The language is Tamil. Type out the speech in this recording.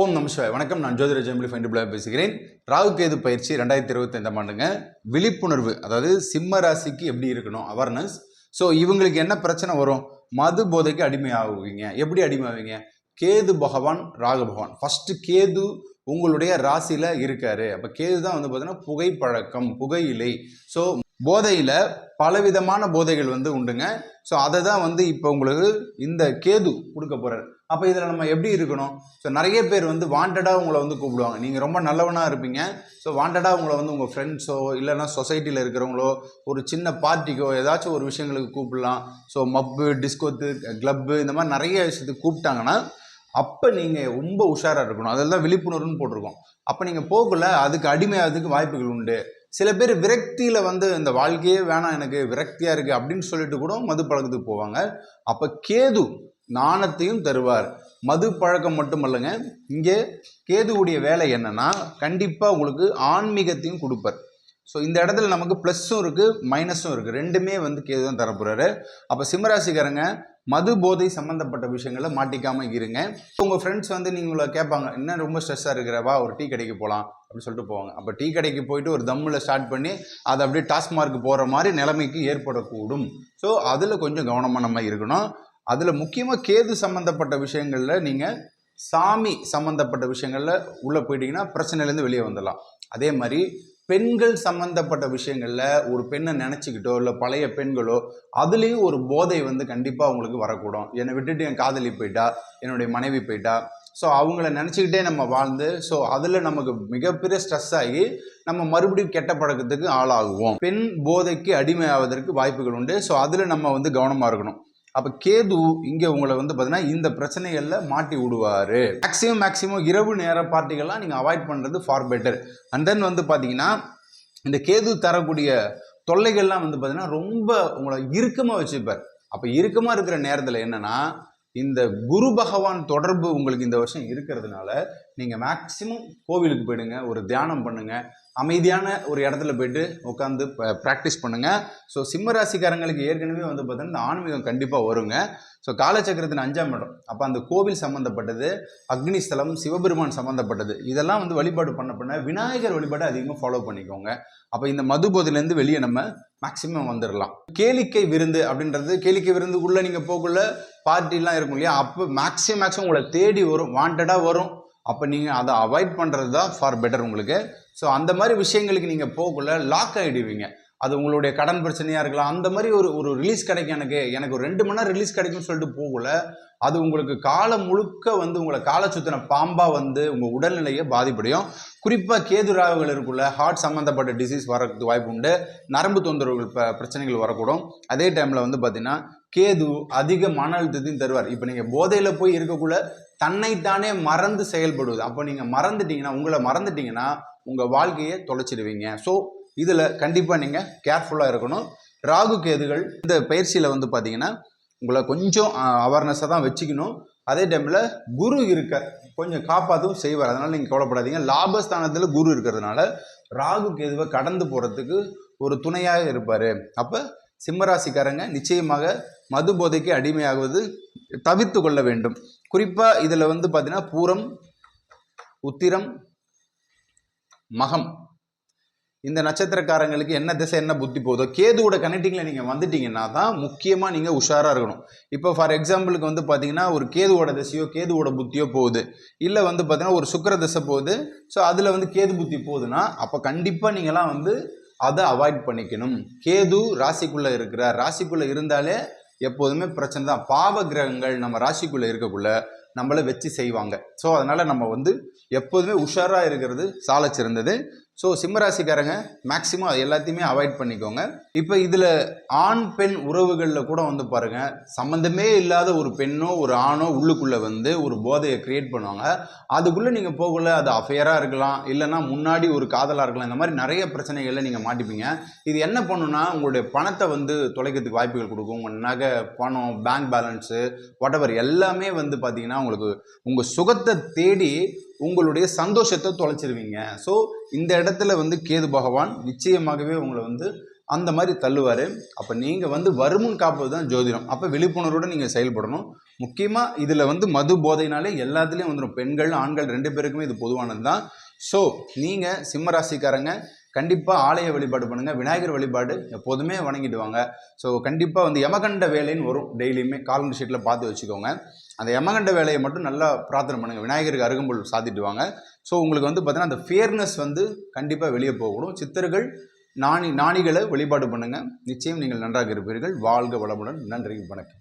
ஓம் நமசிவாய் வணக்கம். நான் ஜோதிர ஜெமிலி ஃபைண்ட் பேசுகிறேன். ராகு கேது பயிற்சி ரெண்டாயிரத்தி இருபத்தைந்தாம் ஆண்டுங்க. விழிப்புணர்வு அதாவது சிம்ம ராசிக்கு எப்படி இருக்கணும்? அவேர்னஸ் ஸோ இவங்களுக்கு என்ன பிரச்சனை வரும்? மது போதைக்கு அடிமையாகுவீங்க. எப்படி அடிமையாவீங்க? கேது பகவான் ராகு பகவான். ஃபஸ்ட்டு கேது உங்களுடைய ராசியில் இருக்காரு. அப்போ கேது தான் வந்து பார்த்தீங்கன்னா புகைப்பழக்கம் புகையிலை. ஸோ போதையில் பலவிதமான போதைகள் வந்து உண்டுங்க. ஸோ அதை தான் வந்து இப்போ உங்களுக்கு இந்த கேது கொடுக்க போகிறார் அப்போ இதில் நம்ம எப்படி இருக்கணும்? ஸோ நிறைய பேர் வந்து வாண்டடாக உங்களை வந்து கூப்பிடுவாங்க. நீங்கள் ரொம்ப நல்லவனாக இருப்பீங்க. ஸோ வாண்டடாக உங்களை வந்து உங்கள் ஃப்ரெண்ட்ஸோ இல்லைன்னா சொசைட்டியில் இருக்கிறவங்களோ ஒரு சின்ன பார்ட்டிக்கோ ஏதாச்சும் ஒரு விஷயங்களுக்கு கூப்பிடலாம். ஸோ மப்பு டிஸ்கோத்து க்ளப்பு இந்த மாதிரி நிறைய விஷயத்துக்கு கூப்பிட்டாங்கன்னா அப்போ நீங்கள் ரொம்ப உஷாராக இருக்கணும். அதில் தான் விழிப்புணர்வுன்னு போட்டிருக்கோம். அப்போ நீங்கள் போகல அதுக்கு அடிமையாகிறதுக்கு வாய்ப்புகள் உண்டு. சில பேர் விரக்தியில் வந்து இந்த வாழ்க்கையே வேணாம் எனக்கு விரக்தியாக இருக்குது அப்படின்னு சொல்லிட்டு கூட மது பழக்கத்துக்கு போவாங்க. அப்போ கேது நாணத்தையும் தருவார். மது பழக்கம் மட்டுமல்லங்க இங்கே கேதுவுடைய வேலை என்னன்னா கண்டிப்பாக உங்களுக்கு ஆன்மீகத்தையும் கொடுப்பார். ஸோ இந்த இடத்துல நமக்கு ப்ளஸ்ஸும் இருக்குது மைனஸும் இருக்குது ரெண்டுமே வந்து கேது தான் தரப்போகிறாரு அப்போ சிம்மராசிக்காரங்க மது போதை சம்மந்தப்பட்ட விஷயங்களை மாட்டிக்காமல் இருங்க. உங்கள் ஃப்ரெண்ட்ஸ் வந்து நீங்களை கேட்பாங்க என்ன ரொம்ப ஸ்ட்ரெஸ்ஸாக இருக்கிறவா ஒரு டீ கடைக்கு போகலாம் அப்படின்னு சொல்லிட்டு போவாங்க. அப்போ டீ கடைக்கு போயிட்டு ஒரு தம்மில் ஸ்டார்ட் பண்ணி அதை அப்படியே டாஸ்மார்க் போகிற மாதிரி நிலைமைக்கு ஏற்படக்கூடும். ஸோ அதில் கொஞ்சம் கவனமாக நம்ம இருக்கணும். அதில் முக்கியமாக கேது சம்மந்தப்பட்ட விஷயங்களில் நீங்கள் சாமி சம்மந்தப்பட்ட விஷயங்களில் உள்ளே போயிட்டீங்கன்னா பிரச்சனையிலேருந்து வெளியே வந்துடலாம். அதே மாதிரி பெண்கள் சம்மந்தப்பட்ட விஷயங்களில் ஒரு பெண்ணை நினச்சிக்கிட்டோ இல்லை பழைய பெண்களோ அதுலேயும் ஒரு போதை வந்து கண்டிப்பாக உங்களுக்கு வரக்கூடும். என்னை விட்டுட்டு என் காதலி போயிட்டா என்னுடைய மனைவி போயிட்டா. ஸோ அவங்கள நினச்சிக்கிட்டே நம்ம வாழ்ந்து ஸோ அதில் நமக்கு மிகப்பெரிய ஸ்ட்ரெஸ் ஆகி நம்ம மறுபடியும் கெட்ட பழக்கத்துக்கு ஆளாகுவோம். பெண் போதைக்கு அடிமை ஆவதற்கு வாய்ப்புகள் உண்டு. ஸோ அதில் நம்ம வந்து கவனமாக இருக்கணும். அப்போ கேது இங்கே உங்களை வந்து பார்த்தீங்கன்னா இந்த பிரச்சனைகளில் மாட்டி விடுவார். மேக்ஸிமம் மேக்ஸிமம் இரவு நேர பார்ட்டிகள்லாம் நீங்கள் அவாய்ட் பண்ணுறது ஃபார் பெட்டர் அண்ட் தென் வந்து பார்த்தீங்கன்னா இந்த கேது தரக்கூடிய தொல்லைகள்லாம் வந்து பார்த்தீங்கன்னா ரொம்ப உங்களை இறுக்கமாக வச்சுப்பார். அப்போ இறுக்கமாக இருக்கிற நேரத்தில் என்னென்னா இந்த குரு பகவான் தொடர்பு உங்களுக்கு இந்த வருஷம் இருக்கிறதுனால நீங்கள் மேக்சிமம் கோவிலுக்கு போயிடுங்க ஒரு தியானம் பண்ணுங்கள் அமைதியான ஒரு இடத்துல போயிட்டு உட்காந்து ப்ராக்டிஸ் பண்ணுங்கள் ஸோ சிம்ம ராசிக்காரங்களுக்கு ஏற்கனவே வந்து பார்த்தீங்கன்னா இந்த ஆன்மீகம் கண்டிப்பாக வருங்க. ஸோ காலச்சக்கரத்தின் அஞ்சாம் இடம். அப்போ அந்த கோவில் சம்மந்தப்பட்டது அக்னிஸ்தலம் சிவபெருமான் சம்மந்தப்பட்டது இதெல்லாம் வந்து வழிபாடு பண்ண பண்ண விநாயகர் வழிபாடு அதிகமாக ஃபாலோ பண்ணிக்கோங்க. அப்போ இந்த மது போதிலேருந்து வெளியே நம்ம மேக்சிமம் வந்துடலாம் கேளிக்கை விருந்து அப்படின்றது கேளிக்கை விருந்துக்குள்ளே நீங்கள் போகக்குள்ள பார்ட்டிலாம் இருக்கும் இல்லையா? அப்போ மேக்ஸிமம் மேக்ஸிமம் உங்களை தேடி வரும் வாண்டடாக வரும். அப்போ நீங்கள் அதை அவாய்ட் பண்ணுறது தான் ஃபார் பெட்டர் உங்களுக்கு. ஸோ அந்த மாதிரி விஷயங்களுக்கு நீங்கள் போகக்குள்ள லாக் ஆகிடுவீங்க அது உங்களுடைய கடன் பிரச்சனையாக இருக்கலாம். அந்த மாதிரி ஒரு ஒரு ரிலீஸ் கிடைக்கும் எனக்கு எனக்கு ஒரு ரெண்டு மணி நேரம் ரிலீஸ் கிடைக்கும்னு சொல்லிட்டு போகல அது உங்களுக்கு காலம் முழுக்க வந்து உங்களை காலை சுத்தின பாம்பாக வந்து உங்கள் உடல்நிலையை பாதிப்படையும். குறிப்பாக கேது ராகுகள் இருக்குள்ள ஹார்ட் சம்மந்தப்பட்ட டிசீஸ் வரதுக்கு வாய்ப்பு உண்டு. நரம்பு தொந்தரவுகள் ப பிரச்சனைகள் வரக்கூடும். அதே டைமில் வந்து பார்த்தீங்கன்னா கேது அதிக மன அழுத்தத்தையும் தருவார். இப்போ நீங்கள் போதையில் போய் இருக்கக்குள்ள தன்னைத்தானே மறந்து செயல்படுவது. அப்போ நீங்கள் மறந்துட்டீங்கன்னா உங்களை மறந்துட்டீங்கன்னா உங்கள் வாழ்க்கையை தொலைச்சிடுவீங்க. ஸோ இதில் கண்டிப்பாக நீங்கள் கேர்ஃபுல்லாக இருக்கணும். ராகு கேதுகள் இந்த பயிற்சியில் வந்து பார்த்தீங்கன்னா உங்களை கொஞ்சம் அவேர்னஸாக தான் வச்சுக்கணும். அதே டைமில் குரு இருக்க கொஞ்சம் காப்பாற்றவும் செய்வார். அதனால் நீங்கள் கவலைப்படாதீங்க. லாபஸ்தானத்தில் குரு இருக்கிறதுனால ராகு கேதுவை கடந்து போகிறதுக்கு ஒரு துணையாக இருப்பார். அப்போ சிம்மராசிக்காரங்க நிச்சயமாக மது போதைக்கு அடிமையாகுவது தவிர்த்து கொள்ள வேண்டும். குறிப்பாக இதில் வந்து பார்த்தீங்கன்னா பூரம் உத்திரம் மகம். இந்த நட்சத்திரக்காரங்களுக்கு என்ன திசை என்ன புத்தி போதோ கேதுவோட கனெக்டிங்கில் நீங்கள் வந்துட்டீங்கன்னா தான் முக்கியமாக நீங்கள் உஷாராக இருக்கணும். இப்போ ஃபார் எக்ஸாம்பிளுக்கு வந்து பார்த்தீங்கன்னா ஒரு கேதுவோட திசையோ கேதுவோட புத்தியோ போகுது. இல்லை வந்து பார்த்தீங்கன்னா ஒரு சுக்கர திசை போகுது. ஸோ அதில் வந்து கேது புத்தி போகுதுன்னா அப்போ கண்டிப்பாக நீங்களாம் வந்து அதை அவாய்ட் பண்ணிக்கணும். கேது ராசிக்குள்ளே இருக்கிறார். ராசிக்குள்ளே இருந்தாலே எப்போதுமே பிரச்சனை தான். பாவ கிரகங்கள் நம்ம ராசிக்குள்ளே இருக்கக்குள்ள நம்மளை வச்சு செய்வாங்க. ஸோ அதனால் நம்ம வந்து எப்போதுமே உஷாராக இருக்கிறது சாலை சிறந்தது ஸோ சிம்மராசிக்காரங்க மேக்ஸிமம் அது எல்லாத்தையுமே அவாய்ட் பண்ணிக்கோங்க. இப்போ இதில் ஆண் பெண் உறவுகளில் கூட வந்து பாருங்கள் சம்மந்தமே இல்லாத ஒரு பெண்ணோ ஒரு ஆணோ உள்ளுக்குள்ளே வந்து ஒரு போதையை க்ரியேட் பண்ணுவாங்க. அதுக்குள்ளே நீங்கள் போகல அது அஃபேராக இருக்கலாம் இல்லைன்னா முன்னாடி ஒரு காதலாக இருக்கலாம் இந்த மாதிரி நிறைய பிரச்சனைகளில் நீங்கள் மாட்டிப்பீங்க. இது என்ன பண்ணுன்னா உங்களுடைய பணத்தை வந்து தொலைக்கிறதுக்கு வாய்ப்புகள் கொடுக்கும். உங்கள் நகை பணம் பேங்க் பேலன்ஸு வாட் எல்லாமே வந்து பார்த்தீங்கன்னா உங்களுக்கு உங்கள் சுகத்தை தேடி உங்களுடைய சந்தோஷத்தை தொலைச்சிருவீங்க. ஸோ இந்த இடத்துல வந்து கேது பகவான் நிச்சயமாகவே உங்களை வந்து அந்த மாதிரி தள்ளுவார். அப்போ நீங்கள் வந்து வருமுன் காப்பது தான் ஜோதிடம். அப்போ விழிப்புணர்வோடு நீங்கள் செயல்படணும். முக்கியமாக இதில் வந்து மது போதைனாலே எல்லாத்துலேயும் வந்துடும் பெண்கள் ஆண்கள் ரெண்டு பேருக்குமே இது பொதுவானது தான் ஸோ நீங்கள் சிம்ம ராசிக்காரங்க கண்டிப்பாக ஆலய வழிபாடு பண்ணுங்கள் விநாயகர் வழிபாடு எப்போதுமே வணங்கிட்டு வாங்க. ஸோ கண்டிப்பாக வந்து யமகண்ட வேலைன்னு வரும். டெய்லியுமே காலண்டர் ஷீட்டில் பார்த்து வச்சுக்கோங்க. அந்த யமகண்ட வேலையை மட்டும் நல்லா பிரார்த்தனை பண்ணுங்கள் விநாயகருக்கு அருகம்புல் சாத்திட்டு வாங்க ஸோ உங்களுக்கு வந்து பார்த்தீங்கன்னா அந்த ஃபேர்னஸ் வந்து கண்டிப்பாக வெளியே போகணும். சித்தர்கள் நாணி நாணிகளை வழிபாடு பண்ணுங்கள் நிச்சயம் நீங்கள் நன்றாக இருப்பீர்கள். வாழ்க வளமுடன். நன்றி வணக்கம்.